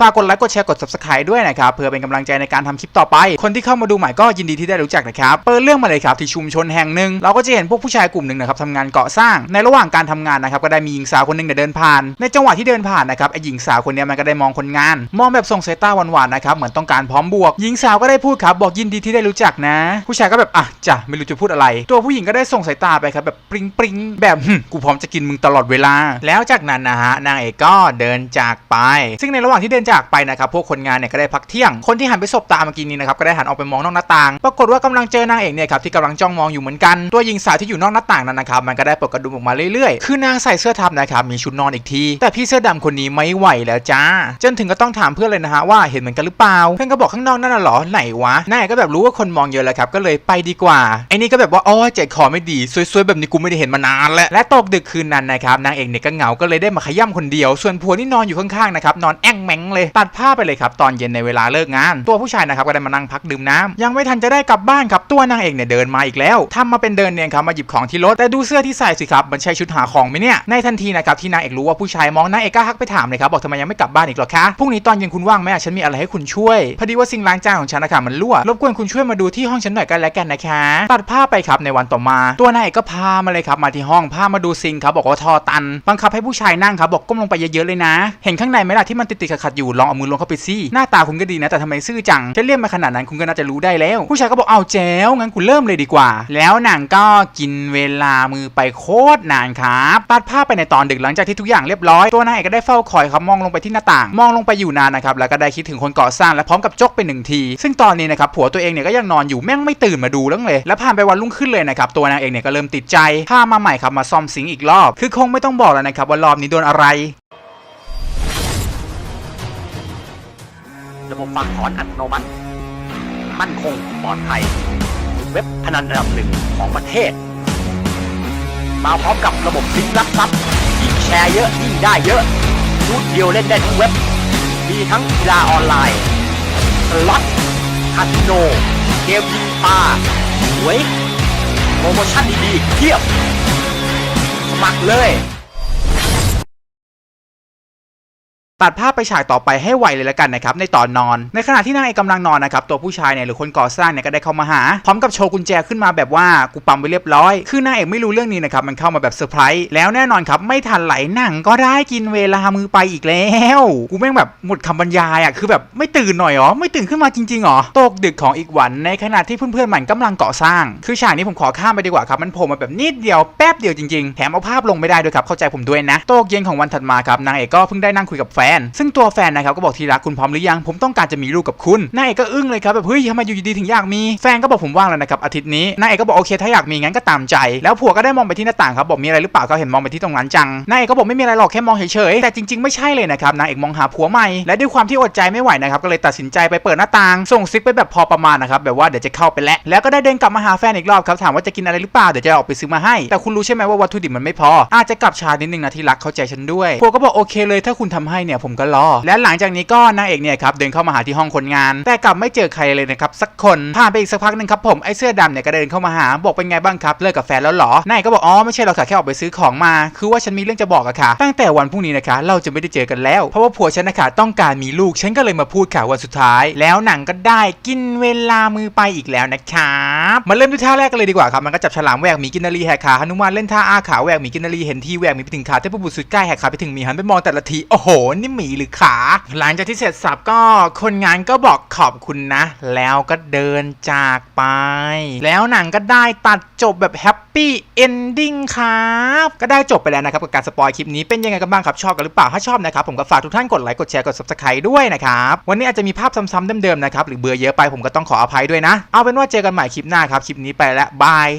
ฝากกดไลค์กดแชร์กด subscribe ด้วยนะครับเพื่อเป็นกำลังใจในการทำคลิปต่อไป คนที่เข้ามาดูใหม่ก็ยินดีที่ได้รู้จักนะครับเปิดเรื่องมาเลยครับที่ชุมชนแห่งหนึ่งเราก็จะเห็นพวกผู้ชายกลุ่มหนึ่งนะครับทำงานเก่อสร้าง ในระหว่างการทำงานนะครับก็ได้มีหญิงสาวคนหนึ่งเดินผ่าน ในจังหวะที่เดินผ่านนะครับไอหญิงสาวคนนี้มันก็ได้มองคนงาน มองแบบส่งสายตาหวานๆนะครับเหมือนต้องการพร้อมบวก หญิงสาวก็ได้พูดครับบอกยินดีที่ได้รู้จักนะ ผู้ชายก็แบบอะจ้ะไม่รู้จะพูดอะไร ตัวผู้หญิงก็ได้ส่งสายตาไปครับแบบปริงปริงแบบกูพร้อมจะกินมึงตลอดเวลา แล้วจากนั้นนะฮะนางเอกก็เดินจากไป ซึ่งในระหว่างที่เดินจากไปนะครับพวกคนงานเนี่ยก็ได้พักเที่ยง คนที่หันไปสบตาเมื่อกี้นี้นะครับก็ได้หันออกไปมองนอกหน้าต่าง ปรากฏว่ากำลังเจอนางเอกเนี่ยครับที่กำลังจ้องมองอยู่เหมือนกันตัวหญิงสาวที่อยู่นอกหน้าต่างนั้นนะครับมันก็ได้เปิดกระดุมออกมาเรื่อยๆ คือนางใส่เสื้อทับนะครับมีชุดนอนอีกที แต่พี่เสื้อดำคนนี้ไม่ไหวแล้วจ้า จนถึงก็ต้องถามเพื่อนเลยนะฮะว่าเห็นเหมือนกันหรือเปล่าเพื่อนก็บอกข้างนอกนั่นน่ะเหรอไหนวะนางเอกก็แบบรู้ว่าคนมองเยอะแล้วครับก็เลยไปดีกว่าไอ้นี่ก็แบบว่าอ๋อเจ็ดคอไม่ดีสวยๆแบบนี้กูไม่ได้เห็นมานานแล้วและตกดึกคืนนั้นนะครับนางเอกเนี่ยก็เหงาก็เลยได้มาขย้ำคนเดียว ส่วนผัวที่นอนอยู่ข้างๆนะครับนอนแอ่งแมงเลย ตัดผ้าพไปเลยครับตอนเย็นในเวลาเลิกงาน ตัวผู้ชายนะครับก็ได้มานั่งพักดื่มน้ำยังไม่ทันจะได้กลับบ้านครับตัวนางเอกเนี่ยเดินมาอีกแล้วทำมาเป็นเดินเนียนครับมาหยิบของที่รถแต่ดูเสื้อที่ใส่สิครับมันใช่ชุดหาของไหมเนี่ยในทันทีนะครับที่นางเอกรู้ว่าผู้ชายมองนางเอกก็ฮักไปถามเลยครับบอกทำไมยังไม่กลับบ้านอีกหรอคะพรุ่งนี้ตอนเย็นคุณว่างไหมอะฉันมีอะไรให้คุณช่วยพอดีว่าซิงล้างจานของฉันนะคะมันรั่วรบกวนคุณช่วยมาดูที่ห้องฉันหน่อยกันแล้วกันนะคะตัดภาพไปครับในวันต่อมา ตัวนางเอกก็พามาเลยครับมาที่ห้องพามาดูซิงครับบอกว่าทอตัน บังคับให้ผู้ชายนั่งครับบอกก้มลงไปเยอะๆเลยนะ เห็นข้างในไหมล่ะที่มันติดๆขัดๆอยู่ลองเอามือลงเข้าไปสิหน้าตาคุณก็ดีนะแต่ทำไมซื่อจังจะเรียกมาขนาดนั้นคุณก็น่าจะรู้ได้แล้ว ผู้ชายก็บอกเอาแจ๋วงั้นคุณเริ่มเลยดีกว่า แล้วนางก็กินเวลามือไปโคตรนานครับตัดภาพไปในตอนดึกหลังจากที่ทุกอย่างเรียบร้อย ตัวนางเอกก็ได้เฝ้าคอยครับมองลงไปที่หน้าต่าง มองลงไปอยู่นานนะครับแล้วก็ได้คิดถึงคนก่อสร้างและพร้อมกับจกไปหนึ่งที ซึ่งตอนนี้นะครับผัวตัวเองเนี่ยก็ยังนอนอยู่แม่งไม่ตื่นมาดูเรื่องเลย แล้วผ่านไปวันรุ่งขึ้นเลยนะครับตัวนางเอกเนี่ยก็เริ่มติดใจพามาใหม่ครับมาซ่อมซิงอีกรอบ คือคงไม่ต้องบอกแล้วนะครับว่ารอบนี้โดนอะไร ระบบฝากถอนอัตโนมัติ มั่นคงปลอดภัย เว็บพนันระดับหนึ่งของประเทศ มาพร้อมกับระบบลิงก์ลับทรัพย์ยิ่งแชร์เยอะยิ่งได้เยอะรูดเดียวเล่นได้ทั้งเว็บ มีทั้งกีฬาออนไลน์สล็อตคาสิโน เกมยิงปลาหวยโปรโมชั่นดีๆเทียบสมัครเลย ตัดภาพไปฉากต่อไปให้ไวเลยละกันนะครับในตอนนอน ในขณะที่นางเอกกำลังนอนนะครับตัวผู้ชายเนี่ยหรือคนก่อสร้างเนี่ยก็ได้เข้ามาหา พร้อมกับโชว์กุญแจขึ้นมาแบบว่ากูปั๊มไว้เรียบร้อย คือนางเอกไม่รู้เรื่องนี้นะครับมันเข้ามาแบบเซอร์ไพรส์แล้วแน่นอนครับไม่ทันไหลหนังก็ได้กินเวลามือไปอีกแล้วกูแม่งแบบหมดคำบรรยายอะคือแบบไม่ตื่นหน่อยหรอไม่ตื่นขึ้นมาจริงๆหรอตกดึกของอีกวันในขณะที่เพื่อนๆมันกำลังก่อสร้าง คือฉากนี้ผมขอข้ามไปดีกว่าครับมันโผล่มาแบบนิดเดียวแป๊บเดียวจริงๆแถมเอาภาพลงไม่ได้ด้วยครับเข้าใจผมด้วยนะตกเย็นของวันถัดมาครับนางเอกก็เพิ่งได้นั่งคุยกับแฟน ซึ่งตัวแฟนนะครับก็บอกทีรักคุณพร้อมหรือยัง ผมต้องการจะมีลูกกับคุณนางเอกก็อึ้งเลยครับแบบเฮ้ยทำไมอยู่ดีถึงอยากมีแฟนก็บอกผมว่างแล้วนะครับอาทิตย์นี้นางเอกก็บอกโอเคถ้าอยากมีงั้นก็ตามใจ แล้วผัวก็ได้มองไปที่หน้าต่างครับบอกมีอะไรหรือเปล่าก็เห็นมองไปที่ตรงนั้นจังนางเอกก็บอกไม่มีอะไรหรอกแค่มองเฉยๆแต่จริงๆไม่ใช่เลยนะครับนางเอกมองหาผัวใหม่และด้วยความที่อดใจไม่ไหวนะครับก็เลยตัดสินใจไปเปิดหน้าต่าง ส่งซิกไปแบบพอประมาณนะครับแบบว่าเดี๋ยวจะเข้าไปแล้วแล้วก็ได้เดินกลับมาหาแฟนอีกรอบครับถามว่าจะกินอะไรหรือเปล่าเดี๋ยวจะออกไปซื้อมาให้แต่คุณรู้ใช่ไหมว่าวัตถุดิบมันไม่พออาจจะกลับช้านิดนึงนะที่รักเข้าใจฉันด้วยผัวก็บอกโอเคเลยถ้าคุณทำให้เนี่ยผมก็รอ และหลังจากนี้ก็นางเอกเนี่ยครับเดินเข้ามาหาที่ห้องคนงาน แต่กลับไม่เจอใครเลยนะครับสักคนผ่านไปอีกสักพักหนึ่งครับผมไอ้เสื้อดำเนี่ยก็เดินเข้ามาหาบอกเป็นไงบ้างครับเลิกกับแฟนแล้วหรอนายก็บอกอ๋อไม่ใช่เราค่ะแค่ออกไปซื้อของมา คือว่าฉันมีเรื่องจะบอกอะค่ะ ตั้งแต่วันพรุ่งนี้นะคะ เราจะไม่ได้เจอกันแล้ว เพราะว่าผัวฉันนะคะต้องการมีลูกฉันก็เลยมาพูดค่ะวันสุดท้าย แล้วหนังก็ได้กินเวลามือไปอีกแล้วนะครับมาเริ่มด้วยท่าแรกกันเลยดีกว่าครับมันก็จับฉลามแหวกหมีกินนารีแหกขาหนุมานเล่นท่าอาขาแหวกมีกินนารีเห็นที่แหวกมีไปถึงขาเทพบุตรสุดใกล้แหกขาไปถึงมีหันไปมองแต่ละทีโอ้โหนี่หมีหรือขา หลังจากที่เสร็จสับก็คนงานก็บอกขอบคุณนะ แล้วก็เดินจากไป แล้วหนังก็ได้ตัดจบแบบแฮปปี้เอนดิ้งครับ ก็ได้จบไปแล้วนะครับกับการสปอยคลิปนี้เป็นยังไงกันบ้างครับชอบกันหรือเปล่า ถ้าชอบนะครับผมก็ฝากทุกท่านกดไลค์กดแชร์กด subscribe ด้วยนะครับ วันนี้อาจจะมีภาพซ้ำๆเดิมๆนะครับหรือเบื่อเยอะไปผมก็ต้องขออภัยด้วยนะ เอาเป็นว่าเจอกันใหม่คลิปหน้าครับคลิปนี้ไปแล้วบาย